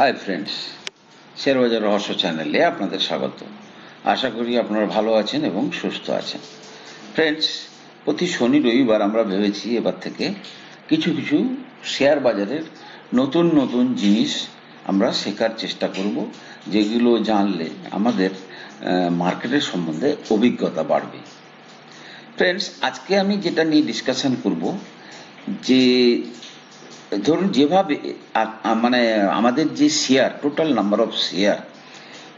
Hi friends শেয়ারবাজার রহস্য চ্যানেলে আপনাদের স্বাগত। আশা করি আপনারা ভালো আছেন এবং সুস্থ আছেন। ফ্রেন্ডস প্রতি শনি, রবিবার আমরা ভেবেছি এবার থেকে কিছু কিছু শেয়ার বাজারের নতুন নতুন জিনিস আমরা শেখার চেষ্টা করব, যেগুলো জানলে আমাদের মার্কেটের সম্বন্ধে অভিজ্ঞতা বাড়বে। ফ্রেন্ডস আজকে আমি যেটা নিয়ে ডিসকাশন করব, যে ধরুন যেভাবে মানে আমাদের যে share total number of share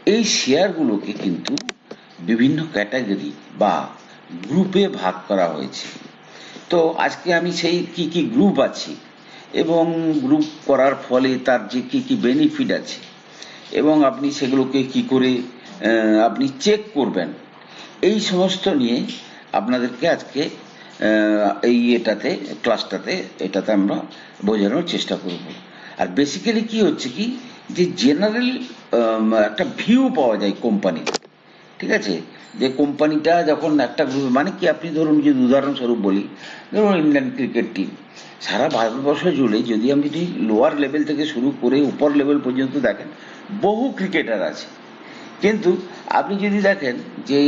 এই শেয়ারগুলোকে কিন্তু বিভিন্ন ক্যাটাগরি বা গ্রুপে ভাগ করা হয়েছে। তো আজকে আমি সেই কি কি গ্রুপ আছে এবং গ্রুপ করার ফলে তার যে কি কি বেনিফিট আছে এবং আপনি সেগুলোকে কি করে আপনি চেক করবেন, এই সমস্ত নিয়ে আপনাদেরকে আজকে এই এটাতে ক্লাসটাতে এটাতে আমরা বোঝানোর চেষ্টা করব। আর বেসিক্যালি কি হচ্ছে কি, যে জেনারেল একটা ভিউ পাওয়া যায় কোম্পানির ঠিক আছে? যে কোম্পানিটা যখন একটা গ্রুপ মানে কি আপনি ধরুন যদি উদাহরণস্বরূপ বলি, ধরুন ইন্ডিয়ান ক্রিকেট টিম সারা ভারতবর্ষ জুড়ে যদি আপনি যদি লোয়ার লেভেল থেকে শুরু করে উপর লেভেল পর্যন্ত দেখেন, বহু ক্রিকেটার আছে। কিন্তু আপনি যদি দেখেন যে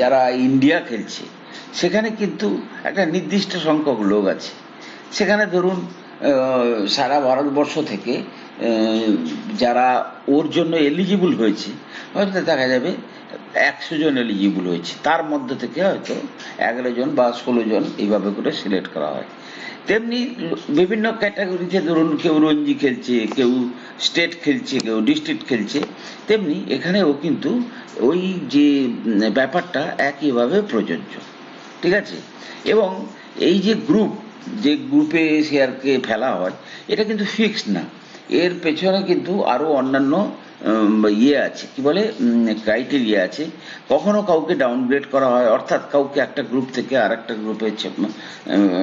যারা ইন্ডিয়া খেলছে সেখানে কিন্তু একটা নির্দিষ্ট সংখ্যক লোক আছে। সেখানে ধরুন সারা ভারতবর্ষ থেকে যারা ওর জন্য এলিজিবল হয়েছে, হয়তো দেখা যাবে একশো জন এলিজিবল হয়েছে। তার মধ্যে থেকে হয়তো এগারো জন বা ষোলো জন এইভাবে করে সিলেক্ট করা হয়। তেমনি বিভিন্ন ক্যাটাগরিতে ধরুন, কেউ রঞ্জি খেলছে, কেউ স্টেট খেলছে, কেউ ডিস্ট্রিক্ট খেলছে, তেমনি এখানেও কিন্তু ওই যে ব্যাপারটা একইভাবে প্রযোজ্য। ঠিক আছে? এবং এই যে গ্রুপ যে গ্রুপে শেয়ারকে ফেলা হয়, এটা কিন্তু ফিক্সড না। এর পেছনে কিন্তু আরও অন্যান্য ইয়ে আছে। কি বলে? ক্রাইটেরিয়া আছে। কখনো কাউকে ডাউনগ্রেড করা হয়, অর্থাৎ কাউকে একটা গ্রুপ থেকে আর একটা গ্রুপে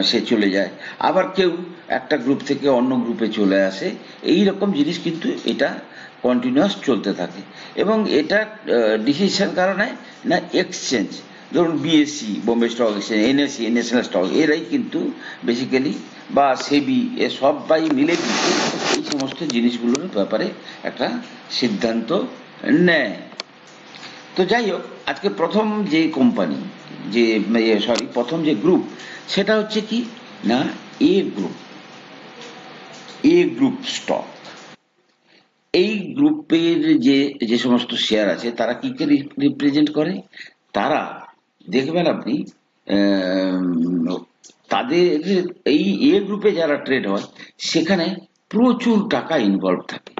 সে চলে যায়। আবার কেউ একটা গ্রুপ থেকে অন্য গ্রুপে চলে আসে। এই রকম জিনিস কিন্তু এটা কন্টিনিউয়াস চলতে থাকে। এবং এটা ডিসিশন কারণে না এক্সচেঞ্জ ধরুন BSE Bombay stock exchange NSE national stock এরাই কিন্তু বেসিক্যালি বা সেবি এ সবাই মিলে কিন্তু এই সমস্ত জিনিসগুলোর ব্যাপারে একটা সিদ্ধান্ত নেয়। তো যাই হোক, আজকে প্রথম যে কোম্পানি যে সরি প্রথম যে গ্রুপ সেটা হচ্ছে কি? না A group A group stock এই গ্রুপের যে যে সমস্ত শেয়ার আছে, তারা কি কে রিপ্রেজেন্ট করে? তারা দেখবেন আপনি তাদের এই এ গ্রুপে যারা ট্রেড হয়, সেখানে প্রচুর টাকা ইনভলভ থাকে।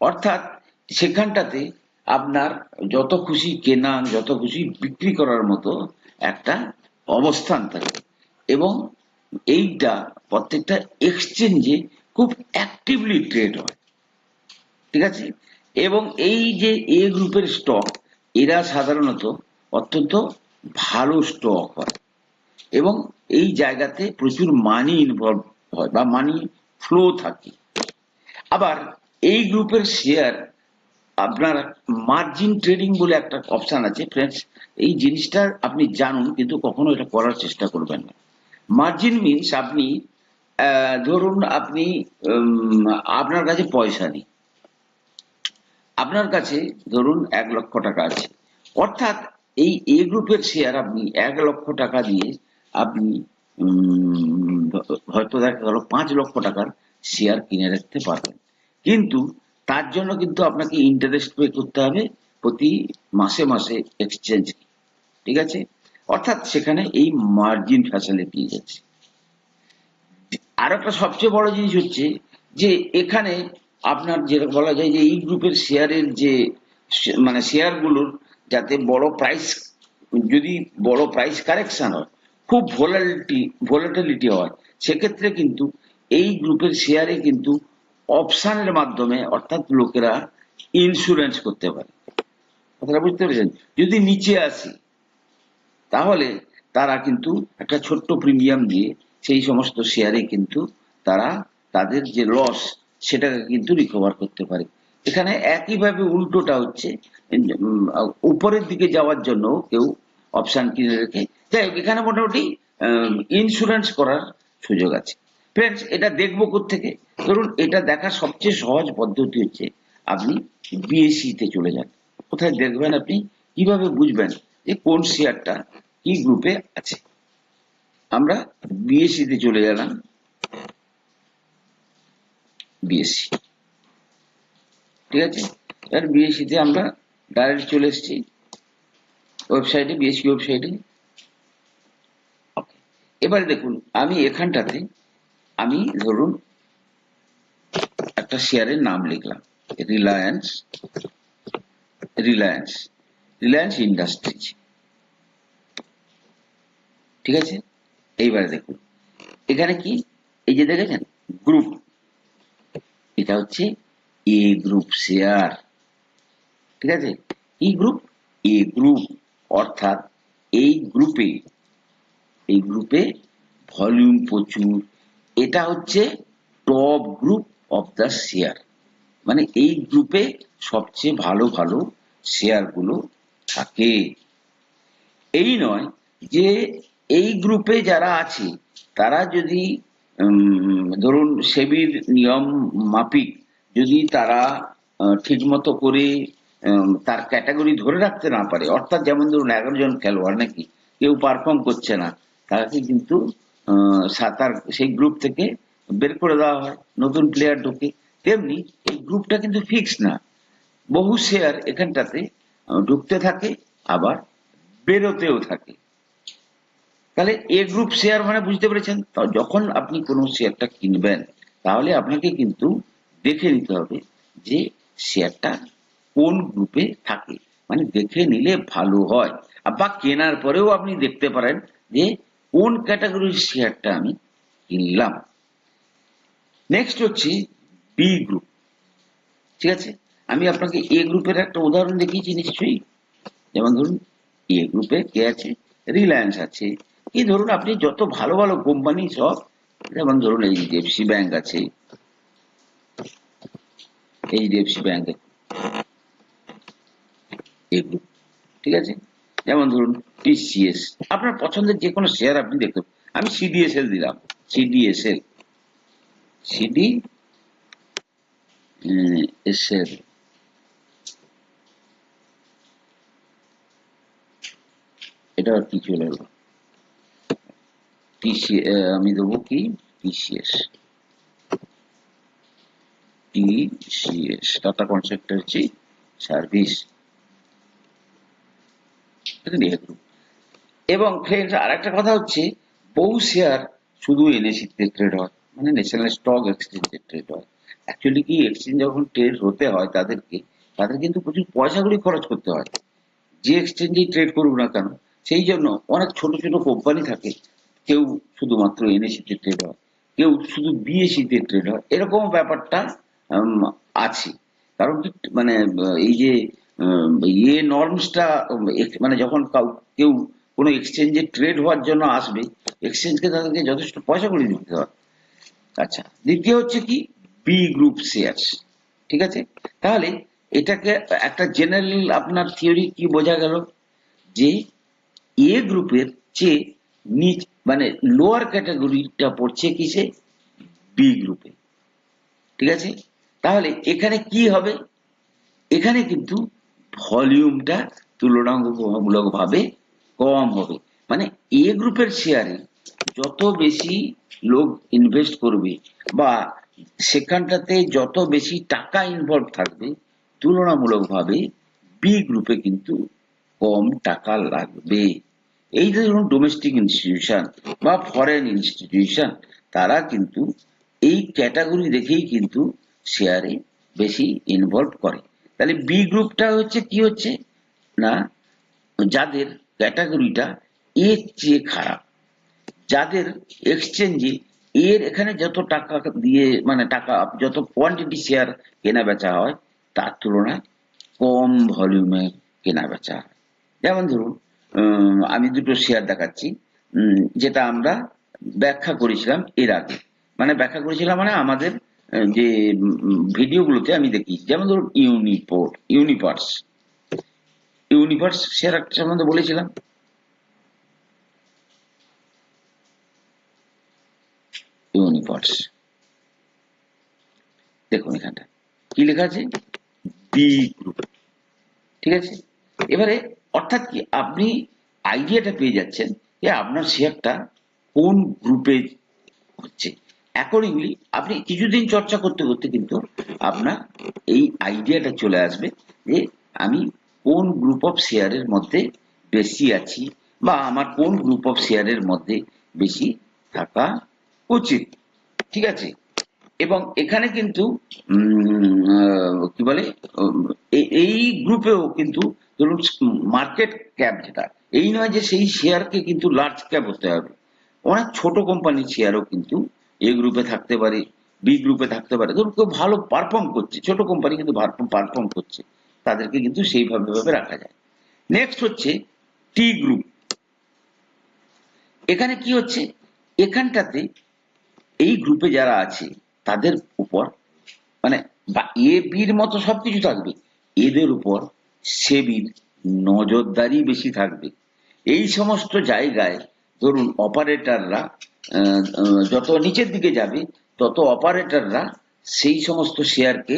অর্থাৎ সেখানটাতে আপনার যত খুশি কেনা যত খুশি বিক্রি করার মতো একটা অবস্থান থাকে। এবং এইটা প্রত্যেকটা এক্সচেঞ্জে খুব অ্যাক্টিভলি ট্রেড হয়। ঠিক আছে? এবং এই যে এ গ্রুপের স্টক এরা সাধারণত অত্যন্ত ভালো স্টক হয়। এবং এই জায়গাতে প্রচুর মানি ইনভলভ হয় বা মানি ফ্লো থাকে। আবার এই গ্রুপের শেয়ার আপনার মার্জিন ট্রেডিং বলে একটা অপশন আছে। ফ্রেন্ডস এই জিনিসটা আপনি জানুন, কিন্তু কখনো এটা করার চেষ্টা করবেন না। মার্জিন মিনস আপনি ধরুন আপনি আপনার কাছে পয়সা নেই। আপনার কাছে ধরুন এক লক্ষ টাকা আছে। অর্থাৎ এই এ গ্রুপের শেয়ার আপনি এক লক্ষ টাকা দিয়ে আপনি হয়তো দেখা গেল পাঁচ লক্ষ টাকার শেয়ার কিনে রাখতে পারবেন। কিন্তু তার জন্য কিন্তু আপনাকে ইন্টারেস্ট পে করতে হবে প্রতি মাসে মাসে এক্সচেঞ্জ ঠিক আছে? অর্থাৎ সেখানে এই মার্জিন ফ্যাসিলিটি আছে। আর একটা সবচেয়ে বড় জিনিস হচ্ছে যে এখানে আপনার যেটা বলা যায় যে এই গ্রুপের শেয়ারের যে মানে শেয়ারগুলোর যাতে বড় প্রাইস যদি বড় প্রাইস কারেকশন হয়, খুব ভোলালিটি ভোলাটিলিটি হয়, সেক্ষেত্রে কিন্তু এই গ্রুপের শেয়ারে কিন্তু অপশানের মাধ্যমে অর্থাৎ লোকেরা ইন্স্যুরেন্স করতে পারে। কথাটা বুঝতে পেরেছেন? যদি নিচে আসি, তাহলে তারা কিন্তু একটা ছোট্ট প্রিমিয়াম দিয়ে সেই সমস্ত শেয়ারে কিন্তু তারা তাদের যে লস সেটাকে কিন্তু রিকভার করতে পারে। এখানে একইভাবে উল্টোটা হচ্ছে উপরের দিকে যাওয়ার জন্য কেউ অপশন কিনে রেখে, যাই হোক, এখানে মোটামুটি ইন্স্যুরেন্স করার সুযোগ আছে। ফ্রেন্ডস এটা দেখব থেকে ধরুন, এটা দেখার সবচেয়ে সহজ পদ্ধতি হচ্ছে, আপনি বিএসসি তে চলে যান। কোথায় দেখবেন আপনি? কীভাবে বুঝবেন যে কোন শেয়ারটা কি গ্রুপে আছে? আমরা বিএসসি তে চলে গেলাম বিএসসি ঠিক আছে? এবার বিএসসি তে আমরা ডাইরেক্ট চলে এসেছি। ওয়েবসাইটে বিএসসি ওয়েবসাইটে এবারে দেখুন, আমি এখানটাতে, আমি ধরুন একটা শেয়ারের নাম লিখলাম। রিলায়েন্স রিলায়েন্স রিলায়েন্স ইন্ডাস্ট্রিজ ঠিক আছে? এইবারে দেখুন, এখানে কি? এই যে দেখেছেন? গ্রুপ এটা হচ্ছে এ গ্রুপ শেয়ার ঠিক আছে? কি গ্রুপ এ গ্রুপ অর্থাৎ এই গ্রুপে এই গ্রুপে ভলিউম প্রচুর। এটা হচ্ছে top group of the share মানে এই গ্রুপে সবচেয়ে ভালো ভালো শেয়ারগুলো থাকে। এই নয় যে এই গ্রুপে যারা আছে, তারা যদি ধরুন সেবির নিয়ম মাফিক যদি তারা ঠিক মতো করে তার ক্যাটাগরি ধরে রাখতে না পারে অর্থাৎ যেমন ধরুন এগারো জন খেলোয়াড় নাকি কেউ পারফর্ম করছে না তাকে কিন্তু আহ, সা- তার সেই গ্রুপ থেকে বের করে দেওয়া হয় নতুন প্লেয়ার ঢোকে। তেমনি এই গ্রুপটা কিন্তু ফিক্স না। বহু শেয়ার এখানটাতে ঢুকতে থাকে আবার বেরোতেও থাকে। তাহলে এ গ্রুপ শেয়ার মানে বুঝতে পেরেছেন? যখন আপনি কোনো শেয়ারটা কিনবেন তাহলে আপনাকে কিন্তু দেখে নিতে হবে যে শেয়ারটা কোন গ্রুপে থাকে। মানে দেখে নিলে ভালো হয়। বা কেনার পরেও আপনি দেখতে পারেন যে কোন ক্যাটাগরির শেয়ারটা আমি কিনলাম। নেক্সট হচ্ছে বি গ্রুপ ঠিক আছে? আমি আপনাকে এ গ্রুপের একটা উদাহরণ দেখিয়েছি নিশ্চয়ই। যেমন ধরুন এ গ্রুপে কে আছে? রিলায়েন্স আছে। এই ধরুন, আপনি যত ভালো ভালো কোম্পানি সব, যেমন ধরুন এইচডিএফসি ব্যাংক আছে এইচডিএফসি ব্যাংক এ। গ্রুপ ঠিক আছে? যেমন ধরুন টিসিএস আপনার পছন্দের যে কোনো শেয়ার আপনি দেখতে আমি সিডিএসএল দিলাম। সিডিএসএল সিডি এসএল এটা কি চলে এলো টিসি আমি দেবো কি? TCS TCS Tata consultancy service এবং ফ্রেন্ডস আরেকটা কথা হচ্ছে বহু শেয়ার শুধু এনএসিতে ট্রেড হয় মানে ন্যাশনাল স্টক এক্সচেঞ্জে ট্রেড হয়। অ্যাকচুয়ালি কি এক্সচেঞ্জ যখন ট্রেড হতে হয় তাদেরকে, তাদের কিন্তু প্রচুর পয়সাগুলি খরচ করতে হয়। যে এক্সচেঞ্জেই ট্রেড করুক না কেন, সেই জন্য অনেক ছোট ছোট কোম্পানি থাকে, কেউ শুধুমাত্র এনএসিতে ট্রেড হয়, কেউ শুধু বিএসিতে ট্রেড হয়। এরকম ব্যাপারটা আছে। কারণ মানে এই যে ইয়ে নর্মসটা মানে যখন কাউ- কোনো এক্সচেঞ্জে ট্রেড হওয়ার জন্য আসবে এক্সচেঞ্জকে তাদেরকে যথেষ্ট পয়সা করে দিতে হয় আচ্ছা দ্বিতীয় হচ্ছে কি বি গ্রুপ শেয়ারস ঠিক আছে? তাহলে এটাকে একটা জেনারেল আপনার থিওরি কি বোঝা গেল? যে এ গ্রুপের চেয়ে নিচ মানে লোয়ার ক্যাটাগরিটা পড়ছে কিসে? বি গ্রুপে ঠিক আছে? তাহলে এখানে কি হবে? এখানে কিন্তু ভলিউমটা তুলনামূলক ভাবে কম হবে। মানে এ গ্রুপের শেয়ারে যত বেশি লোক ইনভেস্ট করবে বা সেখানটাতে যত বেশি টাকা ইনভলভ থাকবে, তুলনামূলকভাবে বি গ্রুপে কিন্তু কম টাকা লাগবে। এই যে ধরুন ডোমেস্টিক ইনস্টিটিউশন বা ফরেন ইনস্টিটিউশন তারা কিন্তু এই ক্যাটাগরি দেখেই কিন্তু শেয়ারে বেশি ইনভলভ করে। তাহলে বি গ্রুপটা হচ্ছে কি হচ্ছে? না, যাদের ক্যাটাগরিটা এর চেয়ে খারাপ, যাদের এক্সচেঞ্জে এর এখানে যত টাকা দিয়ে মানে টাকা, যত কোয়ান্টিটি শেয়ার কেনা বেচা হয়, তার তুলনায় কম ভলিউমে কেনা বেচা হয়। যেমন ধরুন আমি দুটো শেয়ার দেখাচ্ছি যেটা আমরা ব্যাখ্যা করেছিলাম এর আগে। মানে ব্যাখ্যা করেছিলাম মানে আমাদের যে ভিডিওগুলোতে আমি দেখি, যেমন ধরুন ইউনিপোর্ট ইউনিভার্স ইউনিভার্স শেয়ার একটা সম্বন্ধে বলেছিলাম। ইউনিভার্স দেখুন এখানটা। কি লেখা আছে? বি গ্রুপ ঠিক আছে? এবারে, অর্থাৎ কি আপনি আইডিয়াটা পেয়ে যাচ্ছেন যে আপনার শেয়ারটা কোন গ্রুপে হচ্ছে। অ্যাকর্ডিংলি আপনি কিছুদিন চর্চা করতে করতে কিন্তু আপনার এই আইডিয়াটা চলে আসবে যে আমি কোন গ্রুপ অফ শেয়ারের মধ্যে বেশি আছি বা আমার কোন গ্রুপ অফ শেয়ারের মধ্যে বেশি থাকা উচিত। ঠিক আছে? এবং এখানে কিন্তু কি বলে এই গ্রুপেও কিন্তু ধরুন মার্কেট ক্যাপ যেটা, এই নয় যে সেই শেয়ারকে কিন্তু লার্জ ক্যাপ হতে হবে। অনেক ছোট কোম্পানির শেয়ারও কিন্তু এ গ্রুপে থাকতে পারে বি গ্রুপে থাকতে পারে। ধরুন কেউ ভালো পারফর্ম করছে, ছোট কোম্পানি কিন্তু পারফর্ম করছে, তাদেরকে কিন্তু সেইভাবে ভাবে রাখা যায়। নেক্সট হচ্ছে টি গ্রুপ এখানে কি হচ্ছে? এখানটাতে এই গ্রুপে যারা আছে, তাদের উপর মানে বা এ বির মতো সবকিছু থাকবে। এদের উপর সেবির নজরদারি বেশি থাকবে। এই সমস্ত জায়গায় ধরুন অপারেটররা যত নিচের দিকে যাবে, তত অপারেটররা সেই সমস্ত শেয়ারকে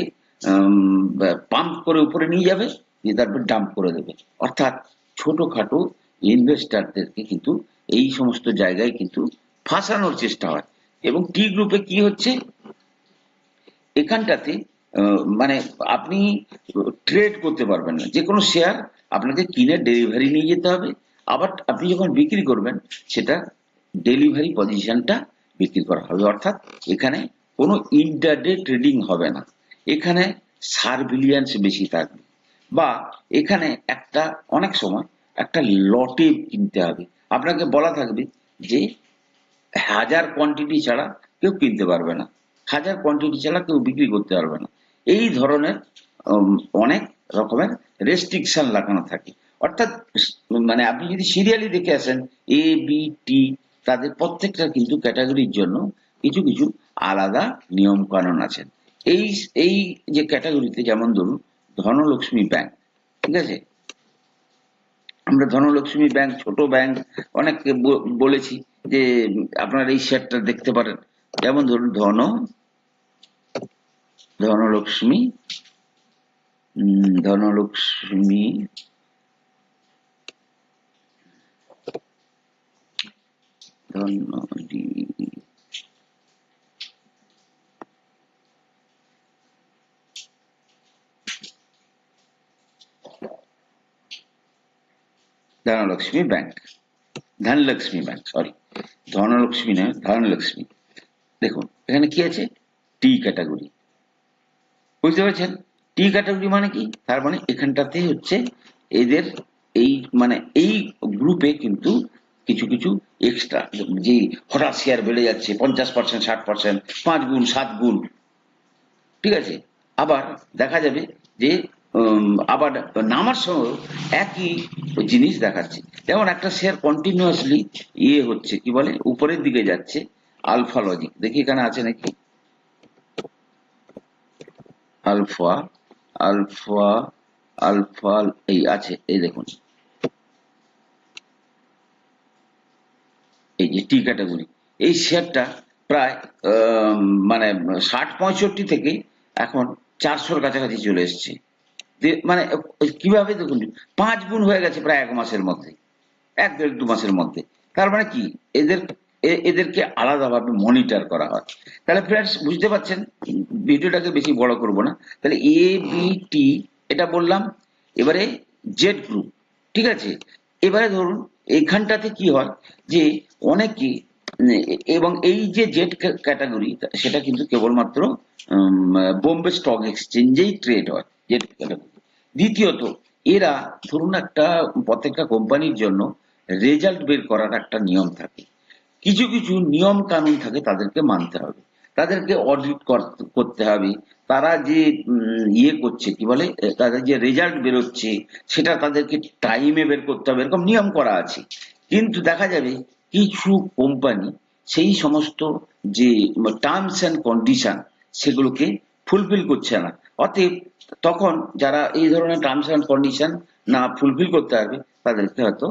পাম্প করে উপরে নিয়ে যাবে দিয়ে তারপর ডাম্প করে দেবে। অর্থাৎ ছোটখাটো ইনভেস্টারদেরকে কিন্তু এই সমস্ত জায়গায় কিন্তু ফাঁসানোর চেষ্টা হয়। এবং টি গ্রুপে কি হচ্ছে? এখানটাতে মানে আপনি ট্রেড করতে পারবেন না। যে কোনো শেয়ার আপনাকে কিনে ডেলিভারি নিয়ে যেতে হবে। আবার আপনি যখন বিক্রি করবেন, সেটা ডেলিভারি পজিশনটা বিক্রি করা হবে। অর্থাৎ এখানে কোনো ইন্টারডে ট্রেডিং হবে না। এখানে সার্ভিলিয়েন্স বেশি থাকবে। বা এখানে একটা, অনেক সময় একটা লটে কিনতে হবে। আপনাকে বলা থাকবে যে হাজার কোয়ান্টিটি ছাড়া কেউ কিনতে পারবে না। হাজার কোয়ান্টিটি ছাড়া কেউ বিক্রি করতে পারবে না। এই ধরনের অনেক রকমের রেস্ট্রিকশন লাগানো থাকে। অর্থাৎ মানে আপনি যদি সিরিয়ালি দেখে আসেন এ বি টি তাদের প্রত্যেকটা কিন্তু ক্যাটাগরির জন্য কিছু কিছু আলাদা নিয়ম কানুন আছে। এই এই যে ক্যাটাগরিতে যেমন ধরুন ধনলক্ষ্মী ব্যাংক ঠিক আছে? আমরা ধনলক্ষ্মী ব্যাংক ছোট ব্যাংক অনেককে বলেছি যে আপনারা এই শেয়ারটা দেখতে পারেন। যেমন ধরুন Dhan, Dhanlaxmi Dhanlaxmi Dhan Dhanlaxmi bank Dhanlaxmi bank sorry Dhanlaxmi নয় ধনলক্ষ্মী দেখুন, এখানে কি আছে? টি ক্যাটাগরি বুঝতে পারছেন? টি ক্যাটাগরি মানে কি? তার মানে এখানটাতে হচ্ছে এদের এই মানে এই গ্রুপে কিন্তু কিছু কিছু এক্সট্রা যে হঠাৎ শেয়ার বেড়ে যাচ্ছে, পঞ্চাশ পার্সেন্ট ষাট পার্সেন্ট পাঁচ গুণ সাত গুণ ঠিক আছে? আবার দেখা যাবে যে আবার নামার সময় একই জিনিস দেখাচ্ছে। যেমন একটা শেয়ার কন্টিনিউয়াসলি ইয়ে হচ্ছে, কি বলে? উপরের দিকে যাচ্ছে আলফা লজিক দেখি এখানে আছে নাকি? আলফা আলফা আলফা এই আছে, এই দেখুন। এই যে টি ক্যাটাগরি, এই শেয়ারটা প্রায় মানে ষাট পঁয়ষট্টি থেকে এখন চারশোর কাছাকাছি চলে এসছে। মানে কীভাবে দেখুন, পাঁচ গুণ হয়ে গেছে প্রায় এক মাসের মধ্যে, এক দেড় দু মাসের মধ্যে। তার মানে কি, এদের এদেরকে আলাদাভাবে মনিটর করা হয়। তাহলে ফ্রেন্ডস বুঝতে পারছেন? ভিডিওটাকে বেশি বড় করব না। তাহলে এ বি টি এটা বললাম, এবারে জেড গ্রুপ ঠিক আছে? এবারে ধরুন এইখানটাতে কি হয় যে অনেকে উম, এবং এই যে জেড ক্যাটাগরি সেটা কিন্তু কেবলমাত্র বোম্বে স্টক এক্সচেঞ্জেই ট্রেড হয় জেড ক্যাটাগরি। দ্বিতীয়ত এরা ধরুন একটা প্রত্যেকটা কোম্পানির জন্য রেজাল্ট বের করার একটা নিয়ম থাকে। কিছু কিছু নিয়ম কানুন থাকে তাদেরকে মানতে হবে। তাদেরকে অডিট করতে হবে। তারা যে ইয়ে করছে, কি বলে তাদের যে রেজাল্ট বেরোচ্ছে, সেটা তাদেরকে টাইমে বের করতে হবে, এরকম নিয়ম করা আছে। কিন্তু দেখা যাবে, কিছু কোম্পানি সেই সমস্ত যে টার্মস অ্যান্ড কন্ডিশন সেগুলোকে ফুলফিল করছে না। অতএব তখন যারা এই ধরনের টার্মস অ্যান্ড কন্ডিশন না ফুলফিল করতে পারবে, তাদেরকে হয়তো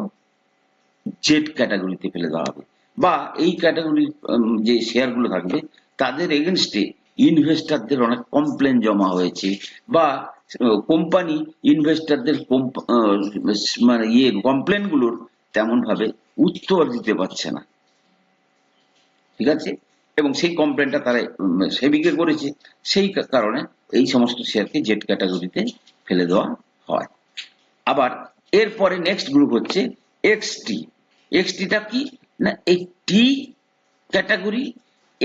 জেড ক্যাটাগরিতে ফেলে দেওয়া হবে। বা এই ক্যাটাগরির যে শেয়ারগুলো থাকবে তাদের এগেনস্টে ইনভেস্টরদের অনেক কমপ্লেন জমা হয়েছে বা কোম্পানি ইনভেস্টরদের মানে ইয়ে কমপ্লেনগুলোর তেমন ভাবে উত্তর দিতে পারছে না। ঠিক আছে? এবং সেই কমপ্লেনটা তারা সেবিকে করেছে। সেই কারণে এই সমস্ত শেয়ারকে জেড ক্যাটাগরিতে ফেলে দেওয়া হয়। আবার এরপরে নেক্সট গ্রুপ হচ্ছে এক্সটি এক্সটিটা কি? না এই টি ক্যাটাগরি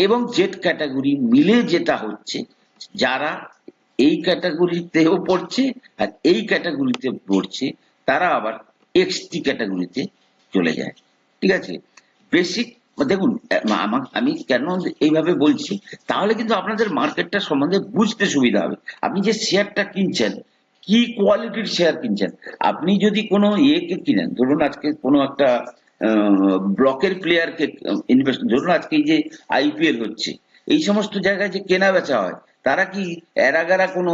এবং জেড ক্যাটাগরি মিলে যেটা হচ্ছে, যারা এই ক্যাটাগরিতেও পড়ছে আর এই ক্যাটাগরিতে পড়ছে, তারা আবার এক্সটি ক্যাটাগরিতে চলে যায়। ঠিক আছে? বেসিক দেখুন আমি কেন এইভাবে বলছি? তাহলে কিন্তু আপনাদের মার্কেটটা সম্বন্ধে বুঝতে সুবিধা হবে। আপনি যে শেয়ারটা কিনছেন, কি কোয়ালিটির শেয়ার কিনছেন? আপনি যদি কোনো ইয়েকে কিনেন, ধরুন আজকে কোনো একটা ব্লকের প্লেয়ারকে ইনভেস্ট ধরুন আজকে যে আইপিএল হচ্ছে, এই সমস্ত জায়গায় যে কেনা বেচা হয়, তারা কি এরাগারা কোনো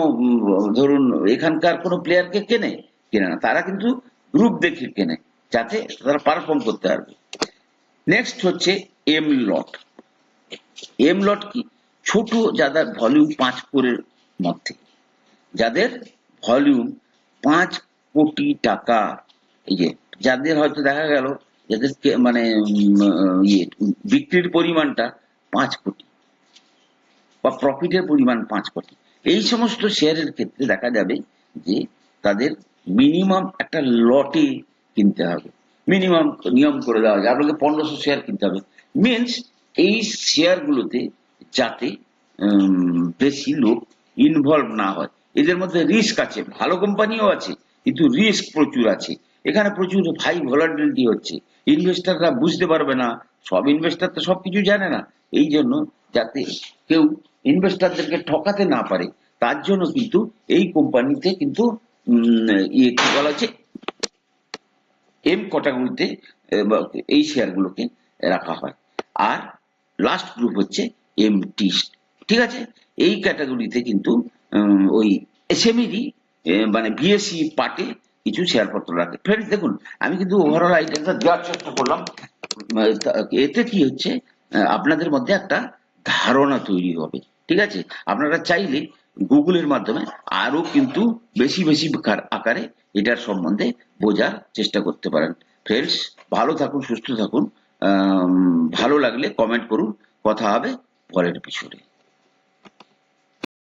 ধরুন এখানকার কোনো প্লেয়ারকে কেনে? কেনে না, তারা কিন্তু গ্রুপ দেখে কেনে, যাতে তারা পারফর্ম করতে পারবে। নেক্সট হচ্ছে এম লট এম লট কি? ছোট যাদের ভলিউম পাঁচ কোরের মধ্যে, যাদের ভলিউম পাঁচ কোটি টাকা, এই যে, যাদের হয়তো দেখা গেল যাদের মানে ইয়ে বিক্রির পরিমাণটা পাঁচ কোটি বা প্রফিটের পরিমাণ পাঁচ কোটি। এই সমস্ত শেয়ারের ক্ষেত্রে দেখা যাবে যে তাদের মিনিমাম একটা লটে কিনতে হবে। মিনিমাম নিয়ম করে দেওয়া যায়। আপনাকে পনেরোশো শেয়ার কিনতে হবে। মিনস এই শেয়ারগুলোতে যাতে বেশি লোক ইনভলভ না হয়। এদের মধ্যে রিস্ক আছে। ভালো কোম্পানিও আছে, কিন্তু রিস্ক প্রচুর আছে। এখানে প্রচুর হাই ভলাটিলিটি হচ্ছে। ইনভেস্টাররা বুঝতে পারবে না, সব ইনভেস্টার তো সবকিছু জানে না। এই জন্য যাতে কেউ ইনভেস্টারদেরকে ঠকাতে না পারে, তার জন্য কিন্তু এই কোম্পানিতে কিন্তু ইয়ে কি বলা হচ্ছে এম ক্যাটাগরিতে এই শেয়ারগুলোকে রাখা হয়। আর লাস্ট গ্রুপ হচ্ছে এম টি ঠিক আছে? এই ক্যাটাগরিতে কিন্তু ওই এসএমইরই মানে বিএসসি পার্টে কিছু শেয়ারপত্র রাখে ফ্রেন্ডস দেখুন, আমি কিন্তু ওভারঅল আইডিয়াটা দেওয়ার চেষ্টা করলাম। এতে কি হচ্ছে আপনাদের মধ্যে একটা ধারণা তৈরি হবে। ঠিক আছে? আপনারা চাইলে গুগলের মাধ্যমে আরও কিন্তু বেশি বেশি কার- আকারে এটার সম্বন্ধে বোঝার চেষ্টা করতে পারেন। ফ্রেন্ডস ভালো থাকুন, সুস্থ থাকুন। ভালো লাগলে কমেন্ট করুন। কথা হবে পরের এপিসোডে